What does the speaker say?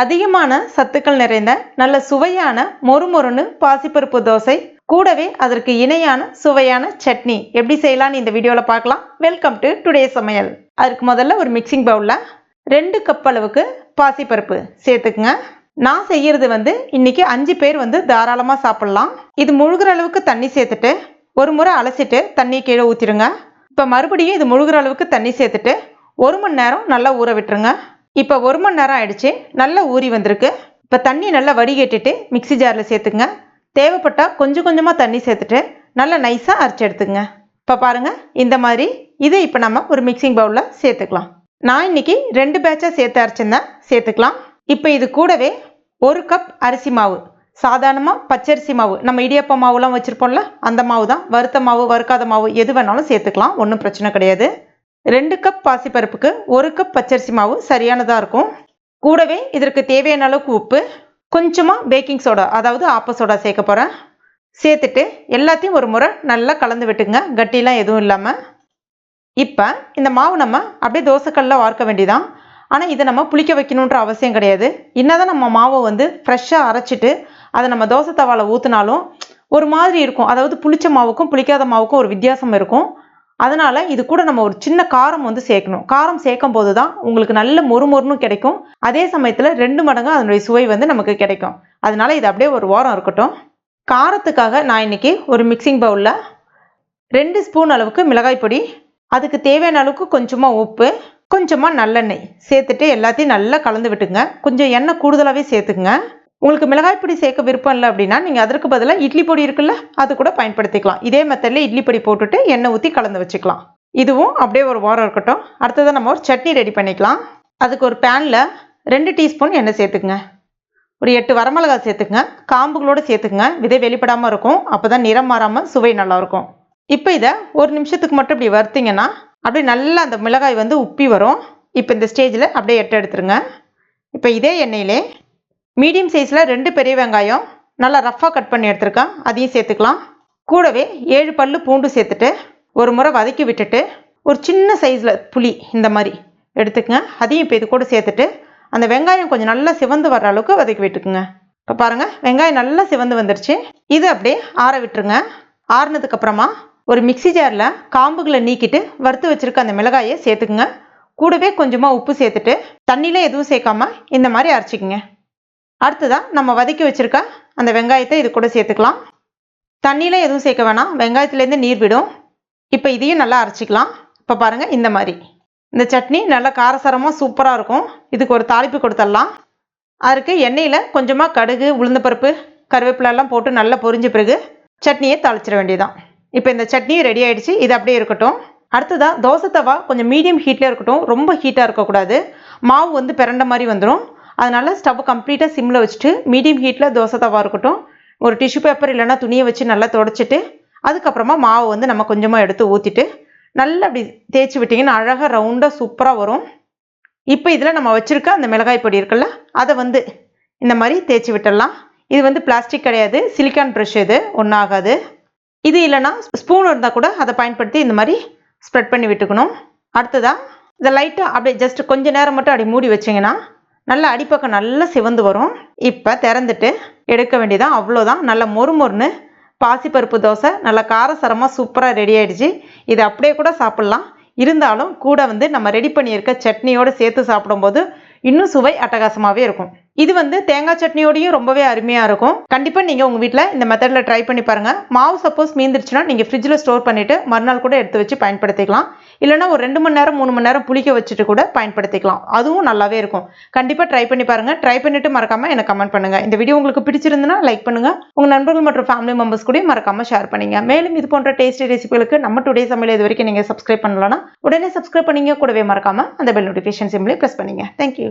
அதிகமான சத்துக்கள் நிறைந்த நல்ல சுவையான மொறுமொறுன்னு பாசிப்பருப்பு தோசை கூடவே அதற்கு இணையான சுவையான சட்னி. எப்படி செய்யலாம்னு இந்த வீடியோவில் பார்க்கலாம். வெல்கம் டு டுடே சமையல். அதுக்கு முதல்ல ஒரு மிக்சிங் பவுலில் ரெண்டு கப் அளவுக்கு பாசிப்பருப்பு சேர்த்துக்குங்க. நான் செய்கிறது வந்து இன்றைக்கி அஞ்சு பேர் வந்து தாராளமாக சாப்பிட்லாம். இது முழுகிற அளவுக்கு தண்ணி சேர்த்துட்டு ஒரு முறை அலசிட்டு தண்ணி கீழே ஊற்றிடுங்க இப்போ மறுபடியும் இது முழுகிற அளவுக்கு தண்ணி சேர்த்துட்டு ஒரு மணி நேரம் நல்லா ஊற விட்டுருங்க. இப்போ ஒரு மணி நேரம் ஆயிடுச்சு. நல்லா ஊறி வந்திருக்கு. இப்போ தண்ணி நல்லா வடிகட்டிட்டு மிக்ஸி ஜாரில் சேர்த்துங்க தேவைப்பட்டால் கொஞ்சம் கொஞ்சமாக தண்ணி சேர்த்துட்டு நல்லா நைஸாக அரைச்சி எடுத்துங்க இப்போ பாருங்கள் இந்த மாதிரி இதை இப்போ நம்ம ஒரு மிக்சிங் பவுலில் சேர்த்துக்கலாம். நான் இன்னைக்கு ரெண்டு பேட்சாக சேர்த்து அரைச்சிருந்தேன். சேர்த்துக்கலாம். இப்போ இது கூடவே ஒரு கப் அரிசி மாவு. சாதாரணமாக பச்சரிசி மாவு. நம்ம இடியப்ப மாவுலாம் வச்சுருப்போம்ல அந்த மாவு தான் வறுத்த மாவு வறுக்காத மாவு எது வேணாலும் சேர்த்துக்கலாம். ஒன்றும் பிரச்சனை கிடையாது. ரெண்டு கப் பாசிப்பருப்புக்கு ஒரு கப் பச்சரிசி மாவு சரியானதாக இருக்கும். கூடவே இதற்கு தேவையான அளவுக்கு உப்பு கொஞ்சமாக பேக்கிங் சோடா அதாவது ஆப்ப சோடா சேர்க்க போகிறேன் சேர்த்துட்டு எல்லாத்தையும் ஒரு முறை நல்லா கலந்து விட்டுங்க கட்டிலாம் எதுவும் இல்லாமல் இப்போ இந்த மாவு நம்ம அப்படியே தோசைக்கல்லில் வார்க்க வேண்டியதான் ஆனால் இதை நம்ம புளிக்க வைக்கணுன்ற அவசியம் கிடையாது. என்னதான் நம்ம மாவை வந்து ஃப்ரெஷ்ஷாக அரைச்சிட்டு அதை நம்ம தோசை தவாவில் ஊற்றினாலும் ஒரு மாதிரி இருக்கும். அதாவது புளிச்ச மாவுக்கும் புளிக்காத மாவுக்கும் ஒரு வித்தியாசம் இருக்கும். அதனால் இது கூட நம்ம ஒரு சின்ன காரம் வந்து சேர்க்கணும். காரம் சேர்க்கும் போது தான் உங்களுக்கு நல்ல மொறுமொறுன்னு கிடைக்கும். அதே சமயத்தில் ரெண்டு மடங்கு அதனுடைய சுவை வந்து நமக்கு கிடைக்கும். அதனால இது அப்படியே ஒரு வாரம் இருக்கட்டும். காரத்துக்காக நான் இன்னைக்கு ஒரு மிக்சிங் பவுலில் ரெண்டு ஸ்பூன் அளவுக்கு மிளகாய் பொடி அதுக்கு தேவையான அளவுக்கு கொஞ்சமாக உப்பு கொஞ்சமாக நல்லெண்ணெய். சேர்த்துட்டு எல்லாத்தையும் நல்லா கலந்து விட்டுங்க. கொஞ்சம் எண்ணெய் கூடுதலாகவே சேர்த்துக்குங்க. உங்களுக்கு மிளகாய் பொடி சேர்க்க விருப்பம் இல்லை அப்படின்னா நீங்கள் அதற்கு பதிலாக இட்லி பொடி இருக்குல்ல அது கூட பயன்படுத்திக்கலாம். இதே மெத்தடில் இட்லி பொடி போட்டுட்டு எண்ணெய் ஊற்றி கலந்து வச்சுக்கலாம். இதுவும் அப்படியே ஒரு வாரம் இருக்கட்டும். அடுத்ததான் நம்ம ஒரு சட்னி ரெடி பண்ணிக்கலாம். அதுக்கு ஒரு பேனில் ரெண்டு டீஸ்பூன் எண்ணெய் சேர்த்துக்குங்க. ஒரு எட்டு வரமிளகாய் சேர்த்துக்குங்க. காம்புகளோடு சேர்த்துக்குங்க. விதை வெளிப்படாமல் இருக்கும். அப்போ தான் நிறம் மாறாமல் சுவை நல்லாயிருக்கும் இப்போ இதை ஒரு நிமிஷத்துக்கு மட்டும் இப்படி வறுத்திங்கன்னா அப்படியே நல்லா அந்த மிளகாய் வந்து உப்பி வரும். இப்போ இந்த ஸ்டேஜில் அப்படியே எட்டு எடுத்துருங்க. இப்போ இதே எண்ணெயிலே மீடியம் சைஸில் ரெண்டு பெரிய வெங்காயம் நல்லா ரஃப்பாக கட் பண்ணி எடுத்துருக்கேன். அதையும் சேர்த்துக்கலாம். கூடவே ஏழு பல்லு பூண்டு சேர்த்துட்டு ஒரு முறை வதக்கி விட்டுட்டு ஒரு சின்ன சைஸில் புளி இந்த மாதிரி எடுத்துக்கங்க. அதையும் இப்போ இது கூட சேர்த்துட்டு அந்த வெங்காயம் கொஞ்சம் நல்லா சிவந்து வர்ற அளவுக்கு வதக்கி விட்டுக்குங்க. இப்போ பாருங்கள் வெங்காயம் நல்லா சிவந்து வந்துருச்சு. இது அப்படியே ஆற விட்டுருங்க. ஆறுனதுக்கப்புறமா ஒரு மிக்சி ஜாரில் காம்புகளை நீக்கிட்டு வறுத்து வச்சுருக்க அந்த மிளகாயை சேர்த்துக்குங்க. கூடவே கொஞ்சமாக உப்பு சேர்த்துட்டு தண்ணியில் எதுவும் சேர்க்காம இந்த மாதிரி அரைச்சிக்குங்க. அடுத்ததாக நம்ம வதக்கி வச்சுருக்க அந்த வெங்காயத்தை இது கூட சேர்த்துக்கலாம். தண்ணியில் எதுவும் சேர்க்க வேணாம். வெங்காயத்துலேருந்து நீர் விடும். இப்போ இதையும் நல்லா அரைச்சிக்கலாம். இப்போ பாருங்கள் இந்த மாதிரி. இந்த சட்னி நல்லா காரசாரமாக சூப்பராக இருக்கும். இதுக்கு ஒரு தாளிப்பு கொடுத்துடலாம். அதுக்கு எண்ணெயில் கொஞ்சமாக கடுகு உளுந்தப்பருப்பு கருவேப்பிலெல்லாம் போட்டு நல்லா பொரிஞ்ச பிறகு சட்னியை தாளிச்சிட வேண்டியதான் இப்போ இந்த சட்னி ரெடி ஆகிடுச்சு இது அப்படியே இருக்கட்டும். அடுத்ததாக தோசை தவா கொஞ்சம் மீடியம் ஹீட்டில் இருக்கட்டும். ரொம்ப ஹீட்டாக இருக்கக்கூடாது. மாவு வந்து பிறண்ட மாதிரி வந்துடும் அதனால் ஸ்டவ் கம்ப்ளீட்டாக சிம்மில் வச்சுட்டு மீடியம் ஹீட்டில் தோசை தவா இருக்கட்டும் ஒரு டிஷ்யூ பேப்பர் இல்லைன்னா துணியை வச்சு நல்லா தொடச்சிட்டு அதுக்கப்புறமா மாவு வந்து நம்ம கொஞ்சமாக எடுத்து ஊற்றிட்டு நல்லா அப்படி தேய்ச்சி விட்டிங்கன்னா அழகாக ரவுண்டாக சூப்பராக வரும். இப்போ இதில் நம்ம வச்சுருக்க அந்த மிளகாய் பொடி இருக்குல்ல அதை வந்து இந்த மாதிரி தேய்ச்சி விட்டுடலாம். இது வந்து பிளாஸ்டிக் கிடையாது சிலிக்கான் ப்ரஷ் இது ஒன்றும் ஆகாது இது இல்லைன்னா ஸ்பூன் இருந்தால் கூட அதை பயன்படுத்தி இந்த மாதிரி ஸ்ப்ரெட் பண்ணி விட்டுக்கணும். அடுத்ததாக இதை லைட்டாக அப்படியே ஜஸ்ட் கொஞ்சம் நேரம் மட்டும் அப்படி மூடி வச்சிங்கன்னா நல்லா அடிப்பக்கம் நல்லா சிவந்து வரும். இப்போ திறந்துட்டு எடுக்க வேண்டியதான் அவ்வளோதான் நல்லா மொறு மொறுன்னு பாசிப்பருப்பு தோசை நல்லா காரசரமாக சூப்பராக ரெடி ஆகிடுச்சி இது அப்படியே கூட சாப்பிட்லாம். இருந்தாலும் கூட வந்து நம்ம ரெடி பண்ணியிருக்க சட்னியோடு சேர்த்து சாப்பிடும்போது இன்னும் சுவை அட்டகாசமாகவே இருக்கும். இது வந்து தேங்காய் சட்னியோடையும் ரொம்பவே அருமையாக இருக்கும். கண்டிப்பாக நீங்கள் உங்கள் வீட்டில் இந்த மெத்தடில் ட்ரை பண்ணி பாருங்கள் மாவு சப்போஸ் மீந்துருச்சுன்னா நீங்கள் ஃப்ரிட்ஜில் ஸ்டோர் பண்ணிவிட்டு மறுநாள் கூட எடுத்து வச்சு பயன்படுத்திக்கலாம். இல்லைனா ஒரு ரெண்டு மணி நேரம் மூணு மணி நேரம் புளிக்க வச்சுட்டு கூட பயன்படுத்திக்கலாம். அதுவும் நல்லாவே இருக்கும். கண்டிப்பாக ட்ரை பண்ணி பாருங்கள் ட்ரை பண்ணிவிட்டு மறக்காமல் எனக்கு கமெண்ட் பண்ணுங்கள் இந்த வீடியோ உங்களுக்கு பிடிச்சிருந்துன்னா லைக் பண்ணுங்கள் உங்கள் நண்பர்கள் மற்றும் ஃபேமிலி மெம்பர்ஸ் கூட மறக்காமல் ஷேர் பண்ணுங்க. மேலும் இது போன்ற டேஸ்டி ரெசிபிகளுக்கு நம்ம டுடே சமையல் இது வரைக்கும் நீங்கள் சப்ஸ்கிரைப் பண்ணலன்னா உடனே சப்ஸ்கிரைப் பண்ணிங்க. கூடவே மறக்காமல் அந்த பெல் நோட்டிஃபிகேஷன் சிம்லேயே ப்ரெஸ் பண்ணுங்க. Thank you